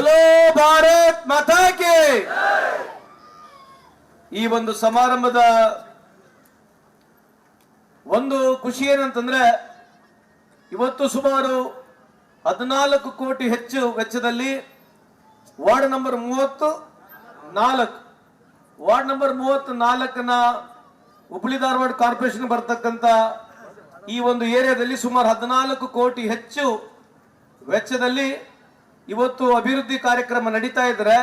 ಬೋಲೋ ಭಾರತ್ ಮಾತಾ ಕಿ ಈ ಒಂದು ಸಮಾರಂಭದ ಒಂದು ಖುಷಿ ಏನಂತಂದ್ರೆ, ಇವತ್ತು ಸುಮಾರು ಹದಿನಾಲ್ಕು ಕೋಟಿ ಹೆಚ್ಚು ವೆಚ್ಚದಲ್ಲಿ ವಾರ್ಡ್ ನಂಬರ್ ಮೂವತ್ತು, ನಾಲ್ಕು. ವಾರ್ಡ್ ನಂಬರ್ ಮೂವತ್ತು ನಾಲ್ಕನ ಹುಬ್ಳಿ ಧಾರವಾಡ ಕಾರ್ಪೊರೇಷನ್ ಬರ್ತಕ್ಕಂಥ ಈ ಒಂದು ಏರಿಯಾದಲ್ಲಿ ಸುಮಾರು ಹದಿನಾಲ್ಕು ಕೋಟಿ ಹೆಚ್ಚು ವೆಚ್ಚದಲ್ಲಿ ಇವತ್ತು ಅಭಿವೃದ್ಧಿ ಕಾರ್ಯಕ್ರಮ ನಡೀತಾ ಇದ್ರೆ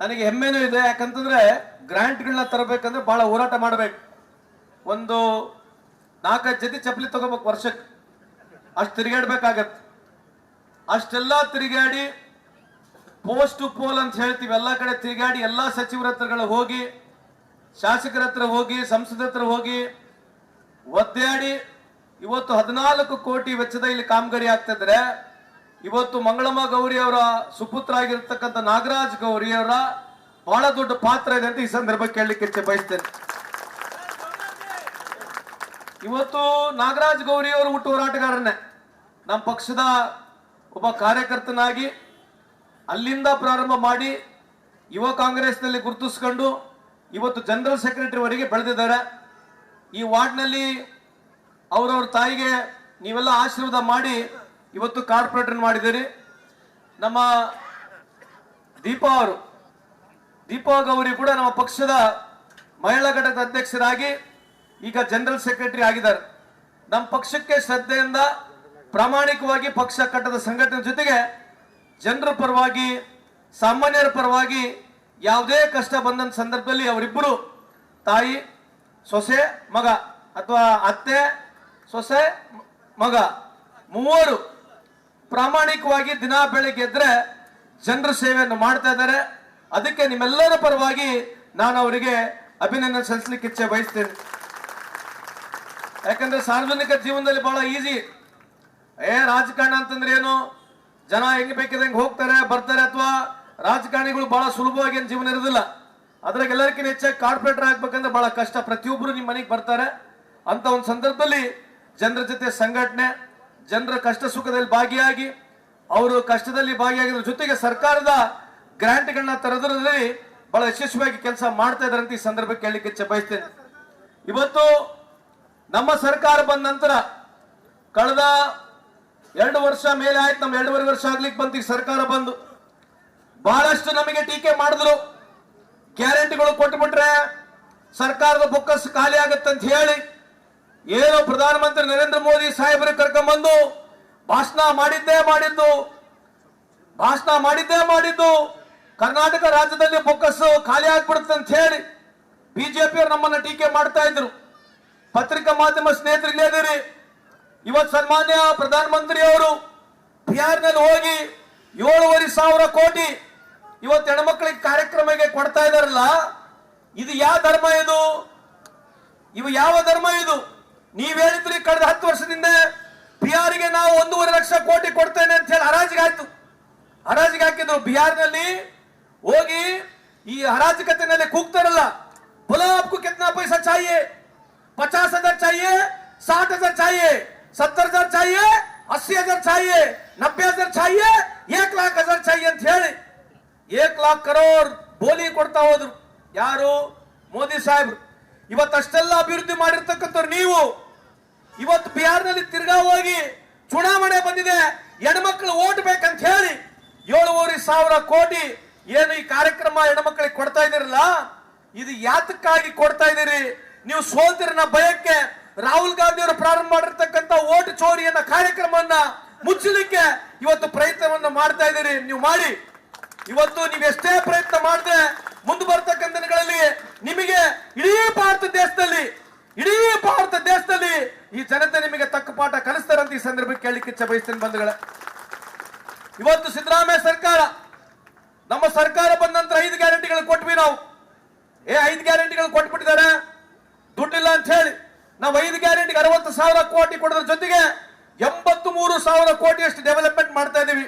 ನನಗೆ ಹೆಮ್ಮೆನೂ ಇದೆ. ಯಾಕಂತಂದ್ರೆ ಗ್ರಾಂಟ್ಗಳನ್ನ ತರಬೇಕಂದ್ರೆ ಬಹಳ ಹೋರಾಟ ಮಾಡಬೇಕು. ಒಂದು ನಾಲ್ಕೈದು ಜೊತೆ ಚಪ್ಪಲಿ ತಗೋಬೇಕು ವರ್ಷಕ್ಕೆ. ಅಷ್ಟು ತಿರುಗಾಡ್ಬೇಕಾಗತ್ತೆ. ಅಷ್ಟೆಲ್ಲ ತಿರುಗಾಡಿ ಪೋಸ್ಟ್ ಟು ಪೋಲ್ ಅಂತ ಹೇಳ್ತೀವಿ. ಎಲ್ಲ ಕಡೆ ತಿರುಗಾಡಿ ಎಲ್ಲ ಸಚಿವರ ಹತ್ರಗಳು ಹೋಗಿ, ಶಾಸಕರ ಹತ್ರ ಹೋಗಿ ಸಂಸದ ಹತ್ರ ಹೋಗಿ ಒದ್ದಾಡಿ ಇವತ್ತು ಹದಿನಾಲ್ಕು ಕೋಟಿ ವೆಚ್ಚದ ಇಲ್ಲಿ ಕಾಮಗಾರಿ ಆಗ್ತಿದ್ರೆ ಇವತ್ತು ಮಂಗಳಮ್ಮ ಗೌರಿ ಅವರ ಸುಪುತ್ರ ಆಗಿರ್ತಕ್ಕಂಥ ನಾಗರಾಜ್ ಗೌರಿ ಅವರ ಬಹಳ ದೊಡ್ಡ ಪಾತ್ರ ಇದೆ ಅಂತ ಈ ಸಂದರ್ಭಕ್ಕೆ ಕೇಳಲಿಕ್ಕೆ ಬಯಸ್ತೇನೆ. ಇವತ್ತು ನಾಗರಾಜ್ ಗೌರಿ ಅವರು ಹುಟ್ಟು ಹೋರಾಟಗಾರನೇ. ನಮ್ಮ ಪಕ್ಷದ ಒಬ್ಬ ಕಾರ್ಯಕರ್ತನಾಗಿ ಅಲ್ಲಿಂದ ಪ್ರಾರಂಭ ಮಾಡಿ ಯುವ ಕಾಂಗ್ರೆಸ್ನಲ್ಲಿ ಗುರುತಿಸ್ಕೊಂಡು ಇವತ್ತು ಜನರಲ್ ಸೆಕ್ರೆಟರಿವರೆಗೆ ಬೆಳೆದಿದ್ದಾರೆ. ಈ ವಾರ್ಡ್ನಲ್ಲಿ ಅವರವ್ರ ತಾಯಿಗೆ ನೀವೆಲ್ಲ ಆಶೀರ್ವಾದ ಮಾಡಿ ಇವತ್ತು ಕಾರ್ಪೊರೇಟರ್ ಮಾಡಿದ್ದೀರಿ ನಮ್ಮ ದೀಪಾ ಅವರು. ದೀಪಾ ಗೌರಿ ಕೂಡ ನಮ್ಮ ಪಕ್ಷದ ಮಹಿಳಾ ಘಟಕದ ಅಧ್ಯಕ್ಷರಾಗಿ ಈಗ ಜನರಲ್ ಸೆಕ್ರೆಟರಿ ಆಗಿದ್ದಾರೆ. ನಮ್ಮ ಪಕ್ಷಕ್ಕೆ ಶ್ರದ್ಧೆಯಿಂದ ಪ್ರಾಮಾಣಿಕವಾಗಿ ಪಕ್ಷ ಕಟ್ಟದ ಸಂಘಟನೆ ಜೊತೆಗೆ ಜನರ ಪರವಾಗಿ, ಸಾಮಾನ್ಯರ ಪರವಾಗಿ ಯಾವುದೇ ಕಷ್ಟ ಬಂದಂತ ಸಂದರ್ಭದಲ್ಲಿ ಅವರಿಬ್ಬರು ತಾಯಿ, ಸೊಸೆ, ಮಗ ಅಥವಾ ಅತ್ತೆ, ಸೊಸೆ ಮಗ, ಮೂವರು ಪ್ರಾಮಾಣಿಕವಾಗಿ ದಿನ ಬೆಳಗ್ಗೆ ಎದ್ರೆ ಜನರ ಸೇವೆಯನ್ನು ಮಾಡ್ತಾ ಇದ್ದಾರೆ. ಅದಕ್ಕೆ ನಿಮ್ಮೆಲ್ಲರ ಪರವಾಗಿ ನಾನು ಅವರಿಗೆ ಅಭಿನಂದನೆ ಸಲ್ಲಿಸಲಿಕ್ಕೆ ಇಚ್ಛೆ ಬಯಸ್ತೇನೆ. ಯಾಕಂದ್ರೆ ಸಾರ್ವಜನಿಕ ಜೀವನದಲ್ಲಿ ಬಹಳ ಈಸಿ. ಏ, ರಾಜಕಾರಣ ಅಂತಂದ್ರೆ ಏನು? ಜನ ಹೆಂಗ್ ಬೇಕಿದಂಗೆ ಹೋಗ್ತಾರೆ, ಬರ್ತಾರೆ ಅಥವಾ ರಾಜಕಾರಣಿಗಳು ಬಹಳ ಸುಲಭವಾಗಿ ಏನು ಜೀವನ ಇರೋದಿಲ್ಲ. ಅದ್ರಾಗ ಎಲ್ಲರಿಗಿಂತ ಹೆಚ್ಚಾಗಿ ಕಾರ್ಪೊರೇಟರ್ ಆಗ್ಬೇಕಂದ್ರೆ ಬಹಳ ಕಷ್ಟ. ಪ್ರತಿಯೊಬ್ಬರು ನಿಮ್ಮ ಮನೆಗೆ ಬರ್ತಾರೆ. ಅಂತ ಒಂದು ಸಂದರ್ಭದಲ್ಲಿ ಜನರ ಜೊತೆ ಸಂಘಟನೆ ಜನರ ಕಷ್ಟ ಸುಖದಲ್ಲಿ ಭಾಗಿಯಾಗಿ, ಅವರು ಕಷ್ಟದಲ್ಲಿ ಭಾಗಿಯಾಗಿದ್ರ ಜೊತೆಗೆ ಸರ್ಕಾರದ ಗ್ರಾಂಟ್ಗಳನ್ನ ತರದ್ರಲ್ಲಿ ಬಹಳ ಯಶಸ್ವಿಯಾಗಿ ಕೆಲಸ ಮಾಡ್ತಾ ಇದ್ದಾರೆ ಅಂತ ಈ ಸಂದರ್ಭಕ್ಕೆ ಕೇಳಲಿಕ್ಕೆ ಬಯಸ್ತೇನೆ. ಇವತ್ತು ನಮ್ಮ ಸರ್ಕಾರ ಬಂದ ನಂತರ ಕಳೆದ ಎರಡು ವರ್ಷ ಮೇಲೆ ಆಯ್ತು, ನಮ್ಮ ಎರಡೂವರೆ ವರ್ಷ ಆಗ್ಲಿಕ್ಕೆ ಬಂತು, ಈ ಸರ್ಕಾರ ಬಂದು. ಬಹಳಷ್ಟು ನಮಗೆ ಟೀಕೆ ಮಾಡಿದ್ರು. ಗ್ಯಾರಂಟಿಗಳು ಕೊಟ್ಬಿಟ್ರೆ ಸರ್ಕಾರದ ಬೊಕ್ಕಸ್ ಖಾಲಿ ಅಂತ ಹೇಳಿ ಏನೋ ಪ್ರಧಾನಮಂತ್ರಿ ನರೇಂದ್ರ ಮೋದಿ ಸಾಹೇಬರು ಕರ್ಕೊಂಡ್ಬಂದು ಭಾಷಣ ಮಾಡಿದ್ದೇ ಮಾಡಿದ್ದು, ಭಾಷಣ ಮಾಡಿದ್ದೇ ಮಾಡಿದ್ದು, ಕರ್ನಾಟಕ ರಾಜ್ಯದಲ್ಲಿ ಬೊಕ್ಕಸ್ಸು ಖಾಲಿ ಆಗ್ಬಿಡುತ್ತೆ ಅಂತ ಹೇಳಿ ಬಿಜೆಪಿಯವರು ನಮ್ಮನ್ನ ಟೀಕೆ ಮಾಡ್ತಾ ಇದ್ರು. ಪತ್ರಿಕಾ ಮಾಧ್ಯಮ ಸ್ನೇಹಿತರು ಇಲ್ಲೇ ಇದೀರಿ ಇವತ್ತು ಸನ್ಮಾನ್ಯ ಪ್ರಧಾನಮಂತ್ರಿ ಅವರು ಬಿಹಾರ್ನಲ್ಲಿ ಹೋಗಿ ಏಳುವರೆ ಸಾವಿರ ಕೋಟಿ ಇವತ್ತು ಹೆಣ್ಮಕ್ಳಿಗೆ ಕಾರ್ಯಕ್ರಮಕ್ಕೆ ಕೊಡ್ತಾ ಇದಾರಲ್ಲ ಇದು ಯಾವ ಧರ್ಮ ಇದು? ಇವು ಯಾವ ಧರ್ಮ ಇದು? ನೀವೇನಿದ್ರಿ ಕಳೆದ ಹತ್ತು ವರ್ಷದಿಂದ ಬಿಹಾರಿಗೆ ನಾವು ಒಂದೂವರೆ ಲಕ್ಷ ಕೋಟಿ ಕೊಡ್ತೇನೆ ಅಂತ ಹೇಳಿ ಹರಾಜಿಗೆ ಆಯ್ತು. ಹರಾಜಿಗೆ ಹಾಕಿದ್ರು. ಬಿಹಾರ್ನಲ್ಲಿ ಹೋಗಿ ಈ ಹರಾಜಕತೆನಲ್ಲಿ ಕೂಗ್ತಾರಲ್ಲ. ಗುಲಾಬ್ ಕು ಪೈಸಾ ಚಾಯಿ, ಪಚಾಸ್ ಹಜಾರ್ ಚಾಯಿ ಸಾಠ್ ಹಜಾರ್ ಚಾಯಿ, ಸತ್ತರ್ ಹಜಾರ್ ಚಾಯಿ, ಅಸ್ಸಿ ಹಜಾರ್ ಚಾಯಿ ನಬ್ಬೆ ಹಜಾರ್ ಚಾಯಿ, ಏಕ್ ಲಾಖ್ ಹಜಾರ್ ಚಾಯಿ ಅಂತ ಹೇಳಿ ಏಕ್ ಲಾಖ್ ಕರೋರ್ ಬೋಲಿ ಕೊಡ್ತಾ ಹೋದ್ರು. ಯಾರು? ಮೋದಿ ಸಾಹೇಬ್ರು. ಇವತ್ತಷ್ಟೆಲ್ಲ ಅಭಿವೃದ್ಧಿ ಮಾಡಿರ್ತಕ್ಕಂಥವ್ರು ನೀವು. ಇವತ್ತು ಬಿಹಾರ್ನಲ್ಲಿ ತಿರ್ಗಾ ಹೋಗಿ ಚುನಾವಣೆ ಬಂದಿದೆ, ಹೆಣ್ಮಕ್ಳು ಓಟ್ ಬೇಕಂತ ಹೇಳಿ ಏಳುವರೆ ಸಾವಿರ ಕೋಟಿ ಏನು ಈ ಕಾರ್ಯಕ್ರಮ ಹೆಣ್ಮಕ್ಳಿಗೆ ಕೊಡ್ತಾ ಇದ್ದೀರಲ್ಲ? ಇದು ಯಾತಕ್ಕಾಗಿ ಕೊಡ್ತಾ ಇದ್ದೀರಿ? ನೀವು ಸೋಲ್ತಿರನ ಭಯಕ್ಕೆ ರಾಹುಲ್ ಗಾಂಧಿ ಅವರು ಪ್ರಾರಂಭ ಮಾಡಿರ್ತಕ್ಕಂಥ ಓಟ್ ಚೋರಿಯನ್ನ ಕಾರ್ಯಕ್ರಮವನ್ನ ಮುಚ್ಚಲಿಕ್ಕೆ ಇವತ್ತು ಪ್ರಯತ್ನವನ್ನು ಮಾಡ್ತಾ ಇದ್ದೀರಿ. ನೀವು ಮಾಡಿ. ಇವತ್ತು ನೀವು ಎಷ್ಟೇ ಪ್ರಯತ್ನ ಮಾಡಿದ್ರೆ ಮುಂದೆ ಬರ್ತಕ್ಕಂಥ ದಿನಗಳಲ್ಲಿ ನಿಮಗೆ ಇಡೀ ಭಾರತ ದೇಶದಲ್ಲಿ, ಇಡೀ ಭಾರತ ದೇಶದಲ್ಲಿ ಈ ಜನತೆ ನಿಮಗೆ ತಕ್ಕ ಪಾಠ ಕಲಿಸ್ತಾರಂತ ಈ ಸಂದರ್ಭಕ್ಕೆ ಕೇಳಲಿಕ್ಕೆ ಇಚ್ಛೆ ಬಯಸ್ತೇನೆ ಬಂಧುಗಳ. ಇವತ್ತು ಸಿದ್ದರಾಮಯ್ಯ ಸರ್ಕಾರ, ನಮ್ಮ ಸರ್ಕಾರ ಬಂದ ನಂತರ ಐದು ಗ್ಯಾರಂಟಿಗಳು ಕೊಟ್ವಿ ನಾವು. ಏ, ಐದು ಗ್ಯಾರಂಟಿಗಳು ಕೊಟ್ಬಿಟ್ಟಿದ್ದಾರೆ. ದುಡ್ಡಿಲ್ಲ ಅಂತ ಹೇಳಿ ನಾವು ಐದು ಗ್ಯಾರಂಟಿಗೆ ಅರವತ್ತು ಸಾವಿರ ಕೋಟಿ ಕೊಡೋದ್ರ ಜೊತೆಗೆ ಎಂಬತ್ತು ಮೂರು ಸಾವಿರ ಕೋಟಿಯಷ್ಟು ಡೆವಲಪ್ಮೆಂಟ್ ಮಾಡ್ತಾ ಇದ್ದೀವಿ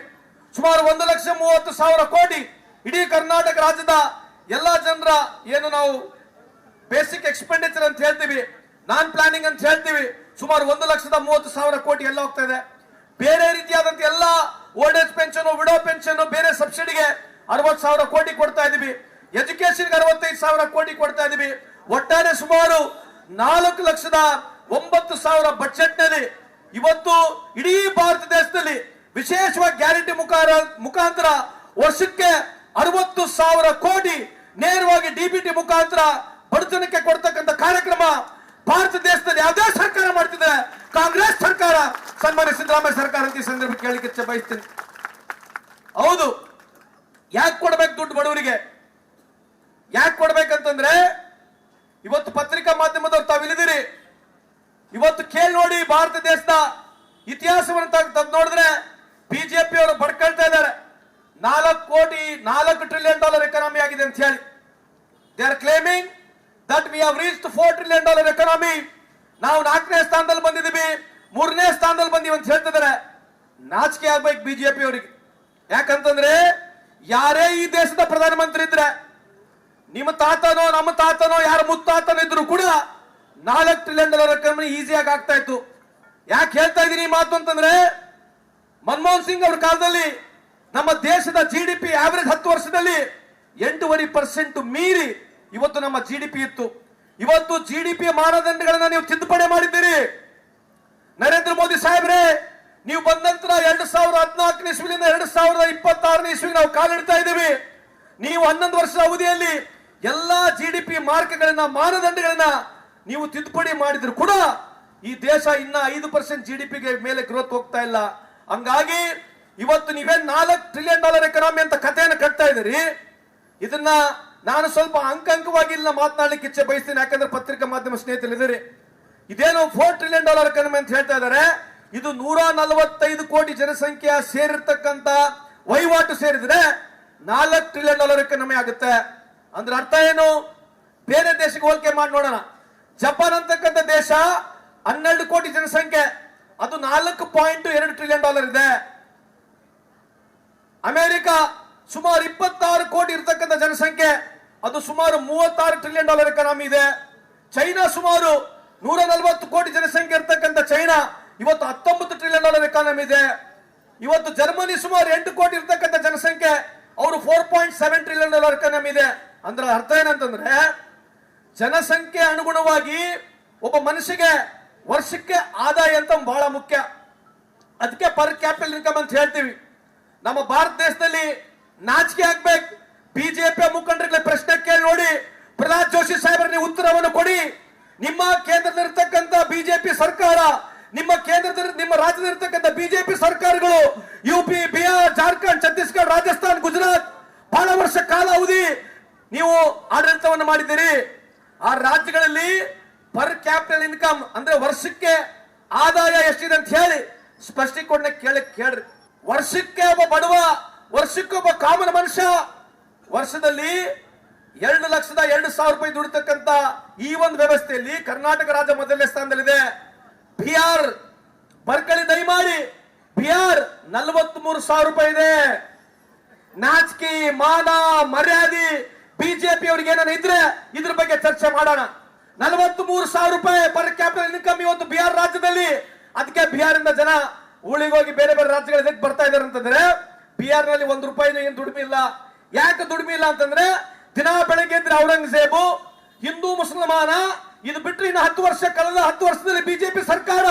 ಸುಮಾರು ಒಂದು ಲಕ್ಷ ಮೂವತ್ತು ಸಾವಿರ ಕೋಟಿ ಇಡೀ ಕರ್ನಾಟಕ ರಾಜ್ಯದ ಎಲ್ಲಾ ಜನರ ಏನು ನಾವು ಬೇಸಿಕ್ ಎಕ್ಸ್ಪೆಂಡಿಚರ್ ಅಂತ ಹೇಳ್ತೀವಿ, ನಾನ್ ಪ್ಲಾನಿಂಗ್ ಅಂತ ಹೇಳ್ತೀವಿ. ಸುಮಾರು ಒಂದು ಲಕ್ಷದ ಮೂವತ್ತು ಸಾವಿರ ಕೋಟಿ ಎಲ್ಲ ಹೋಗ್ತಾ ಇದೆ. ಬೇರೆ ರೀತಿಯಾದಂತ ಎಲ್ಲ old age pension, widow pension, ಬೇರೆ ಸಬ್ಸಿಡಿಗೆ ಅರವತ್ ಸಾವಿರ ಕೋಟಿ ಕೊಡ್ತಾ ಇದೀವಿ. ಎಜುಕೇಶನ್ಗೆ ಅರವತ್ತೈದು ಸಾವಿರ ಕೋಟಿ ಕೊಡ್ತಾ ಇದೀವಿ. ಒಟ್ಟಾರೆ ಸುಮಾರು ನಾಲ್ಕು ಲಕ್ಷದ ಒಂಬತ್ತು ಸಾವಿರ ಬಜೆಟ್ನಲ್ಲಿ ಇವತ್ತು ಇಡೀ ಭಾರತ ದೇಶದಲ್ಲಿ ವಿಶೇಷವಾಗಿ ಗ್ಯಾರಂಟಿ ಮುಖಾರ, ಮುಖಾಂತರ ವರ್ಷಕ್ಕೆ ಅರವತ್ತು ಸಾವಿರ ಕೋಟಿ ನೇರವಾಗಿ ಡಿಬಿಟಿ ಮುಖಾಂತರ ಬಡತನಕ್ಕೆ ಕೊಡ್ತಕ್ಕಂಥ ಕಾರ್ಯಕ್ರಮ ಭಾರತ ದೇಶದಲ್ಲಿ ಯಾವುದೇ ಸರ್ಕಾರ ಮಾಡ್ತಿದೆ ಕಾಂಗ್ರೆಸ್ ಸರ್ಕಾರ, ಸನ್ಮಾನ್ಯ ಸಿದ್ದರಾಮಯ್ಯ ಸರ್ಕಾರ ಅಂತ ಈ ಸಂದರ್ಭ ಕೇಳಲಿಕ್ಕೆ ಬಯಸ್ತೀನಿ. ಹೌದು. ಯಾಕೆ ಕೊಡ್ಬೇಕು ದುಡ್ಡು ಬಡವರಿಗೆ? ಯಾಕೆ ಕೊಡ್ಬೇಕಂತಂದ್ರೆ, ಇವತ್ತು ಪತ್ರಿಕಾ ಮಾಧ್ಯಮದವ್ರು ತಾವು ಇಳಿದಿರಿ ಇವತ್ತು ಕೇಳಿ ನೋಡಿ ಭಾರತ ದೇಶದ ಇತಿಹಾಸವನ್ನು ತೆಗ್ದು ನೋಡಿದ್ರೆ ಬಿಜೆಪಿ ಅವರು ಬಡ್ಕೊಳ್ತಾ ಇದ್ದಾರೆ. ನಾಲ್ಕು ಕೋಟಿ, ನಾಲ್ಕು ಟ್ರಿಲಿಯನ್ ಡಾಲರ್ ಎಕಾನಮಿ ಆಗಿದೆ ಅಂತ ಹೇಳಿ. They are claiming that we have reach four trillion dollar economy ನಾವು ನಾಲ್ಕನೇ ಸ್ಥಾನದಲ್ಲಿ ಬಂದಿದ್ದೀವಿ. ಮೂರನೇ ಸ್ಥಾನದಲ್ಲಿ ಬಂದೀವಿ ಅಂತ ಹೇಳ್ತಿದ್ದಾರೆ. ನಾಚಿಕೆ ಆಗ್ಬೇಕು ಬಿಜೆಪಿ ಅವರಿಗೆ. ಯಾಕಂತಂದ್ರೆ ಯಾರೇ ಈ ದೇಶದ ಪ್ರಧಾನಮಂತ್ರಿ ಇದ್ರೆ, ನಿಮ್ಮ ತಾತನೋ, ನಮ್ಮ ತಾತನೋ, ಯಾರ ಮುತ್ತಾತನೋ ಇದ್ರು ಕೂಡ ನಾಲ್ಕು ಟ್ರಿಲಿಯನ್ ಡಾಲರ್ ಎಕಾನಮಿ ಈಸಿಯಾಗಿ ಆಗ್ತಾ ಇತ್ತು. ಯಾಕೆ ಹೇಳ್ತಾ ಇದ್ದೀನಿ ಮಾತು ಅಂತಂದ್ರೆ, ಮನಮೋಹನ್ ಸಿಂಗ್ ಅವ್ರ ಕಾಲದಲ್ಲಿ ನಮ್ಮ ದೇಶದ ಜಿ ಡಿ ಪಿ ಆವರೇಜ್ ಹತ್ತು ವರ್ಷದಲ್ಲಿ ಎಂಟೂವರೆ ಪರ್ಸೆಂಟ್ ಮೀರಿ ಇವತ್ತು ನಮ್ಮ ಜಿ ಡಿ ಪಿ ಇತ್ತು. ಇವತ್ತು ಜಿ ಡಿ ಪಿ ಮಾನದಂಡಗಳನ್ನ ನೀವು ತಿದ್ದುಪಡಿ ಮಾಡಿದ್ದೀರಿ. ನರೇಂದ್ರ ಮೋದಿ ಸಾಹೇಬ್ರೆ, ನೀವು ಬಂದ ನಂತರ ಎರಡು ಸಾವಿರದ ಹದಿನಾಲ್ಕನೇ ಇಸ್ವಿಲಿಂದ ಎರಡು ಸಾವಿರದ ಇಪ್ಪತ್ತಾರನೇ ಇಸ್ವಿ ನಾವು ಕಾಲಿಡ್ತಾ ಇದ್ದೀವಿ. ನೀವು ಹನ್ನೊಂದು ವರ್ಷದ ಅವಧಿಯಲ್ಲಿ ಎಲ್ಲಾ ಜಿ ಡಿ ಪಿ ಮಾರ್ಕ್ಗಳನ್ನ, ಮಾನದಂಡಗಳನ್ನ ನೀವು ತಿದ್ದುಪಡಿ ಮಾಡಿದ್ರು ಕೂಡ ಈ ದೇಶ ಇನ್ನ ಐದು ಪರ್ಸೆಂಟ್ ಜಿ ಡಿ ಪಿಗೆ ಮೇಲೆ ಗ್ರೋತ್ ಹೋಗ್ತಾ ಇಲ್ಲ. ಹಂಗಾಗಿ ಇವತ್ತು ನೀವೇ ನಾಲ್ಕು ಟ್ರಿಲಿಯನ್ ಡಾಲರ್ ಎಕನಾಮಿ ಅಂತ ಕಥೆಯನ್ನು ಕಟ್ತಾ ಇದ್ದೀರಿ. ಇದನ್ನ ನಾನು ಸ್ವಲ್ಪ ಅಂಕ ಅಂಕವಾಗಿ ಇಲ್ಲ ಮಾತನಾಡಲಿಕ್ಕೆ ಇಚ್ಛೆ ಬಯಸ್ತೀನಿ, ಯಾಕಂದ್ರೆ ಪತ್ರಿಕಾ ಮಾಧ್ಯಮ ಸ್ನೇಹಿತರು ಇದ್ದೀರಿ ಇದೇನು ಫೋರ್ ಟ್ರಿಲಿಯನ್ ಡಾಲರ್ ಕಡಿಮೆ ಅಂತ ಹೇಳ್ತಾ ಇದ್ದಾರೆ. ಇದು ನೂರ ನಲವತ್ತೈದು ಕೋಟಿ ಜನಸಂಖ್ಯೆ ಸೇರಿರ್ತಕ್ಕಂತ ವಹಿವಾಟು ಸೇರಿದ್ರೆ ನಾಲ್ಕು ಟ್ರಿಲಿಯನ್ ಡಾಲರ್ ಕಡಿಮೆ ಆಗುತ್ತೆ. ಅಂದ್ರೆ ಅರ್ಥ ಏನು? ಬೇರೆ ದೇಶಕ್ಕೆ ಹೋಲಿಕೆ ಮಾಡಿ ನೋಡೋಣ. ಜಪಾನ್ ಅಂತಕ್ಕಂಥ ದೇಶ ಹನ್ನೆರಡು ಕೋಟಿ ಜನಸಂಖ್ಯೆ. ಅದು ನಾಲ್ಕು ಪಾಯಿಂಟ್ ಎರಡು ಟ್ರಿಲಿಯನ್ ಡಾಲರ್ ಇದೆ. ಅಮೆರಿಕ ಸುಮಾರು ಇಪ್ಪತ್ತಾರು ಕೋಟಿ ಇರತಕ್ಕಂಥ ಜನಸಂಖ್ಯೆ, ಅದು ಸುಮಾರು ಮೂವತ್ತಾರು ಟ್ರಿಲಿಯನ್ ಡಾಲರ್ ಎಕಾನಮಿ ಇದೆ. ಚೈನಾ ಸುಮಾರು ನೂರ ನಲವತ್ತು ಕೋಟಿ ಜನಸಂಖ್ಯೆ ಇರತಕ್ಕಂಥ ಚೈನಾ, ಇವತ್ತು ಹತ್ತೊಂಬತ್ತು ಟ್ರಿಲಿಯನ್ ಡಾಲರ್ ಎಕಾನಮಿ ಇದೆ. ಇವತ್ತು ಜರ್ಮನಿ ಸುಮಾರು ಎಂಟು ಕೋಟಿ ಇರತಕ್ಕಂಥ ಜನಸಂಖ್ಯೆ, ಅವರು four point seven trillion dollar economy ಇದೆ. ಅಂದ್ರೆ ಅರ್ಥ ಏನಂತಂದ್ರೆ, ಜನಸಂಖ್ಯೆ ಅನುಗುಣವಾಗಿ ಒಬ್ಬ ಮನುಷ್ಯಗೆ ವರ್ಷಕ್ಕೆ ಆದಾಯ ಅಂತ ಬಹಳ ಮುಖ್ಯ. ಅದಕ್ಕೆ ಪರ್ ಕ್ಯಾಪಿಟಲ್ ಇನ್ಕಮ್ ಅಂತ ಹೇಳ್ತೀವಿ. ನಮ್ಮ ಭಾರತ ದೇಶದಲ್ಲಿ ನಾಚಿಕೆ ಆಗ್ಬೇಕು. ಬಿಜೆಪಿ ಮುಖಂಡರಿಗೆ ಪ್ರಶ್ನೆ ಕೇಳಿ ನೋಡಿ. ಪ್ರಹ್ಲಾದ್ ಜೋಶಿ ಸಾಹೇಬರ ನೀವು ಉತ್ತರವನ್ನು ಕೊಡಿ. ನಿಮ್ಮ ಕೇಂದ್ರದಲ್ಲಿರ್ತಕ್ಕಂಥ ಬಿಜೆಪಿ ಸರ್ಕಾರ, ನಿಮ್ಮ ಕೇಂದ್ರದಲ್ಲಿ, ನಿಮ್ಮ ರಾಜ್ಯದಲ್ಲಿರ್ತಕ್ಕಂಥ ಬಿಜೆಪಿ ಸರ್ಕಾರಗಳು, ಯು ಪಿ, ಬಿಹಾರ್, ಜಾರ್ಖಂಡ್, ಛತ್ತೀಸ್ಗಢ, ರಾಜಸ್ಥಾನ್, ಗುಜರಾತ್, ಬಹಳ ವರ್ಷ ಕಾಲ ಅವಧಿ ನೀವು ಆಡಳಿತವನ್ನು ಮಾಡಿದ್ದೀರಿ. ಆ ರಾಜ್ಯಗಳಲ್ಲಿ ಪರ್ ಕ್ಯಾಪಿಟಲ್ ಇನ್ಕಮ್ ಅಂದ್ರೆ ವರ್ಷಕ್ಕೆ ಆದಾಯ ಎಷ್ಟಿದೆ ಅಂತ ಹೇಳಿ ಸ್ಪಷ್ಟೀಕರಣ ಕೇಳಿ ಕೇಳ್ರಿ. ವರ್ಷಕ್ಕೆ ಒಬ್ಬ ಬಡವ ವರ್ಷಕ್ಕೆ ಒಬ್ಬ ಕಾಮನ್ ಮನುಷ್ಯ ವರ್ಷದಲ್ಲಿ ಎರಡು ಲಕ್ಷದ ಎರಡು ಸಾವಿರ ರೂಪಾಯಿ ದುಡಿತಕ್ಕಂತ ಈ ಒಂದು ವ್ಯವಸ್ಥೆಯಲ್ಲಿ ಕರ್ನಾಟಕ ರಾಜ್ಯ ಮೊದಲನೇ ಸ್ಥಾನದಲ್ಲಿದೆ. ಬಿಹಾರ್, ಬರ್ಕಳಿ ದಯಮಾಡಿ. ಬಿಹಾರ್ ನಲವತ್ತ್ ಮೂರು ಸಾವಿರ ರೂಪಾಯಿ ಇದೆ. ನಾಚಿಕೆ, ಮಾನ, ಮರ್ಯಾದೆ, ಬಿಜೆಪಿ ಅವ್ರಿಗೆ ಏನಾರ ಇದ್ರೆ ಇದ್ರ ಬಗ್ಗೆ ಚರ್ಚೆ ಮಾಡೋಣ. ನಲವತ್ತ್ ಮೂರು ಸಾವಿರ ರೂಪಾಯಿ ಪರ್ ಕ್ಯಾಪಿಟಲ್ ಇನ್ಕಮ್ ಇವತ್ತು ಬಿಹಾರ್ ರಾಜ್ಯದಲ್ಲಿ. ಅದಕ್ಕೆ ಬಿಹಾರಿಂದ ಜನ ಊಳಿಗೋಗಿ ಬೇರೆ ಬೇರೆ ರಾಜ್ಯಗಳಿಗೆ ಬರ್ತಾ ಇದಾರೆ ಅಂತಂದ್ರೆ ಬಿಹಾರ್ನಲ್ಲಿ ಒಂದು ರೂಪಾಯಿನೂ ಏನು ದುಡಿಮೆ ಇಲ್ಲ. ಯಾಕೆ ದುಡಿಮೆ ಇಲ್ಲ ಅಂತಂದ್ರೆ ದಿನ ಬೆಳಗ್ಗೆ ಇದ್ರೆ ಔರಂಗಜೇಬು, ಹಿಂದೂ ಮುಸಲ್ಮಾನ, ಇದು ಬಿಟ್ಟರೆ ಇನ್ನು ಹತ್ತು ವರ್ಷ ಕಳೆದ ಹತ್ತು ವರ್ಷದಲ್ಲಿ ಬಿಜೆಪಿ ಸರ್ಕಾರ.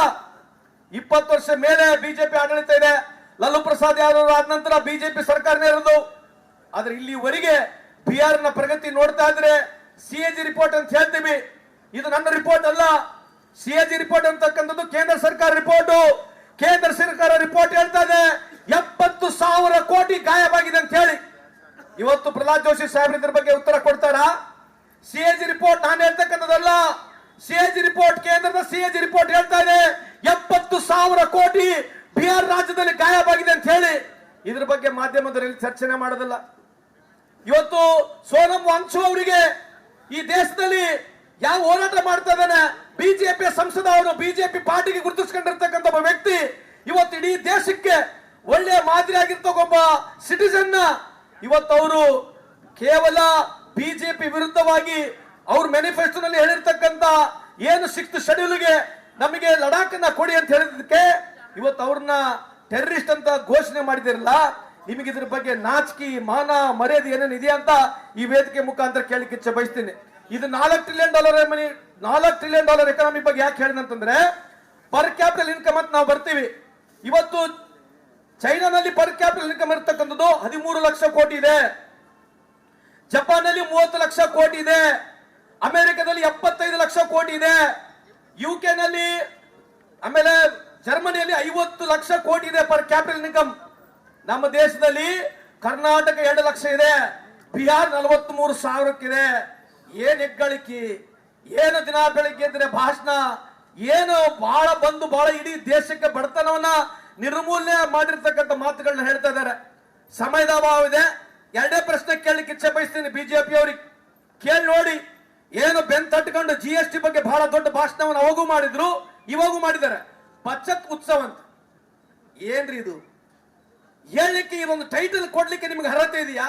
ಇಪ್ಪತ್ತು ವರ್ಷ ಮೇಲೆ ಬಿಜೆಪಿ ಆಡಳಿತ ಇದೆ. ಲಲ್ಲೂ ಪ್ರಸಾದ್ ಯಾದವ್ ಆದ ನಂತರ ಬಿಜೆಪಿ ಸರ್ಕಾರನೇ ಇರೋದು. ಆದ್ರೆ ಇಲ್ಲಿವರೆಗೆ ನ ಪ್ರಗತಿ ನೋಡ್ತಾ ಇದ್ರೆ ಸಿ ಎ ಜಿ ರಿಪೋರ್ಟ್ ಅಂತ ಹೇಳ್ತೀವಿ. ಇದು ನನ್ನ ರಿಪೋರ್ಟ್ ಅಲ್ಲ. ಸಿ ಎ ಜಿ ರಿಪೋರ್ಟ್ ಅಂತಕ್ಕಂಥದ್ದು ಕೇಂದ್ರ ಸರ್ಕಾರ ರಿಪೋರ್ಟ್. ಕೇಂದ್ರ ಸರ್ಕಾರ ರಿಪೋರ್ಟ್ ಹೇಳ್ತಾ ಇದೆ. ಎಪ್ಪತ್ತು ಸಾವಿರ ಕೋಟಿ ಗಾಯವಾಗಿದೆ ಅಂತ ಹೇಳಿ. ಇವತ್ತು ಪ್ರಹ್ಲಾದ್ ಜೋಶಿ ಸಾಹೇಬ್ರ ಇದ್ರ ಬಗ್ಗೆ ಉತ್ತರ ಕೊಡ್ತಾರಾ? ಸಿ ಎ ಜಿ ರಿಪೋರ್ಟ್ ನಾನು ಹೇಳ್ತಕ್ಕಂಥದ್ದಲ್ಲ. ಸಿ ಎ ಜಿ ರಿಪೋರ್ಟ್ ಕೇಂದ್ರದ ಸಿ ಎ ಜಿ ರಿಪೋರ್ಟ್ ಹೇಳ್ತಾ ಇದೆ. ಎಪ್ಪತ್ತು ಸಾವಿರ ಕೋಟಿ ಬಿಹಾರ್ ರಾಜ್ಯದಲ್ಲಿ ಗಾಯವಾಗಿದೆ ಅಂತ ಹೇಳಿ. ಇದ್ರ ಬಗ್ಗೆ ಮಾಧ್ಯಮದಲ್ಲಿ ಚರ್ಚೆನೆ ಮಾಡೋದಿಲ್ಲ. ಇವತ್ತು ಸೋನಂ ವಂಶು ಅವರಿಗೆ ಈ ದೇಶದಲ್ಲಿ ಯಾವ ಹೋರಾಟ ಮಾಡ್ತಾ ಇದ್ದಾನೆ? ಬಿಜೆಪಿ ಸಂಸದ ಅವರು ಬಿಜೆಪಿ ಪಾರ್ಟಿಗೆ ಗುರುತಿಸ್ಕೊಂಡಿರ್ತಕ್ಕಂಥ ಒಬ್ಬ ವ್ಯಕ್ತಿ ಇವತ್ತು ಇಡೀ ದೇಶಕ್ಕೆ ಒಳ್ಳೆಯ ಮಾದರಿ ಸಿಟಿಸನ್ ಇವತ್ತು ಅವರು ಕೇವಲ ಬಿಜೆಪಿ ವಿರುದ್ಧವಾಗಿ ಅವ್ರ ಮ್ಯಾನಿಫೆಸ್ಟೋನಲ್ಲಿ ಹೇಳಿರ್ತಕ್ಕಂಥ ಏನು ಸಿಕ್ಸ್ ಶೆಡ್ಯೂಲ್ಗೆ ನಮಗೆ ಲಡಾಖ್ ಅನ್ನ ಕೊಡಿ ಅಂತ ಹೇಳಿದಕ್ಕೆ ಇವತ್ತು ಅವ್ರನ್ನ ಟೆರರಿಸ್ಟ್ ಅಂತ ಘೋಷಣೆ ಮಾಡಿದಿರಲ್ಲ, ನಿಮಗೆ ಇದ್ರ ಬಗ್ಗೆ ನಾಚಿಕೆ, ಮಾನ, ಮರ್ಯಾದೆ ಏನೇನು ಇದೆಯಾ ಅಂತ ಈ ವೇದಿಕೆ ಮುಖಾಂತರ ಕೇಳಲಿಕ್ಕೆ ಬಯಸ್ತೀನಿ. ಇದು ನಾಲ್ಕು ಟ್ರಿಲಿಯನ್ ಡಾಲರ್ ಮನಿ ನಾಲ್ಕು ಟ್ರಿಲಿಯನ್ ಡಾಲರ್ ಎಕಾನಮಿ ಬಗ್ಗೆ ಯಾಕೆ ಹೇಳಿದಂತಂದ್ರೆ ಪರ್ ಕ್ಯಾಪಿಟಲ್ ಇನ್ಕಮ್ ಅಂತ ನಾವು ಬರ್ತೀವಿ. ಇವತ್ತು ಚೈನಾನಲ್ಲಿ ಪರ್ ಕ್ಯಾಪಿಟಲ್ ಇನ್ಕಮ್ ಇರತಕ್ಕಂಥದ್ದು ಹದಿಮೂರು ಲಕ್ಷ ಕೋಟಿ ಇದೆ. ಜಪಾನ್ನಲ್ಲಿ ಮೂವತ್ತು ಲಕ್ಷ ಕೋಟಿ ಇದೆ. ಅಮೆರಿಕದಲ್ಲಿ ಎಪ್ಪತ್ತೈದು ಲಕ್ಷ ಕೋಟಿ ಇದೆ. ಯು ನಲ್ಲಿ ಆಮೇಲೆ ಜರ್ಮನಿಯಲ್ಲಿ ಐವತ್ತು ಲಕ್ಷ ಕೋಟಿ ಇದೆ ಪರ್ ಕ್ಯಾಪಿಟಲ್ ಇನ್ಕಮ್ ನಮ್ಮ ದೇಶದಲ್ಲಿ ಕರ್ನಾಟಕ ಎರಡು ಲಕ್ಷ ಇದೆ. ಬಿಹಾರ್ ನಲವತ್ತ್ ಮೂರು ಸಾವಿರಕ್ಕಿದೆ. ಏನ್ ಹೆಗ್ಗಳಿಕೆ? ಏನು ದಿನ ಬೆಳಿಗ್ಗೆ ಅಂದ್ರೆ ಭಾಷಣ? ಏನು ಬಹಳ ಬಂದು ಬಹಳ ಇಡೀ ದೇಶಕ್ಕೆ ಬಡತನವನ್ನ ನಿರ್ಮೂಲನೆ ಮಾಡಿರ್ತಕ್ಕಂಥ ಮಾತುಗಳನ್ನ ಹೇಳ್ತಾ ಇದ್ದಾರೆ. ಸಮಯದ ಅಭಾವ ಇದೆ. ಎರಡೇ ಪ್ರಶ್ನೆ ಕೇಳಲಿಕ್ಕೆ ಇಚ್ಛೆ ಬಯಸ್ತೀನಿ ಬಿಜೆಪಿ ಅವ್ರಿಗೆ. ಕೇಳಿ ನೋಡಿ, ಏನು ಬೆನ್ ತಟ್ಕೊಂಡು ಜಿ ಎಸ್ ಟಿ ಬಗ್ಗೆ ಬಹಳ ದೊಡ್ಡ ಭಾಷಣವನ್ನು ಅವಾಗೂ ಮಾಡಿದ್ರು, ಇವಾಗೂ ಮಾಡಿದ್ದಾರೆ. ಬಚತ್ ಉತ್ಸವ ಅಂತ. ಏನ್ರಿ ಇದು? ಹೇಳಲಿಕ್ಕೆ ಇದೊಂದು ಟೈಟಲ್ ಕೊಡ್ಲಿಕ್ಕೆ ನಿಮ್ಗೆ ಅರ್ಹತೆ ಇದೆಯಾ?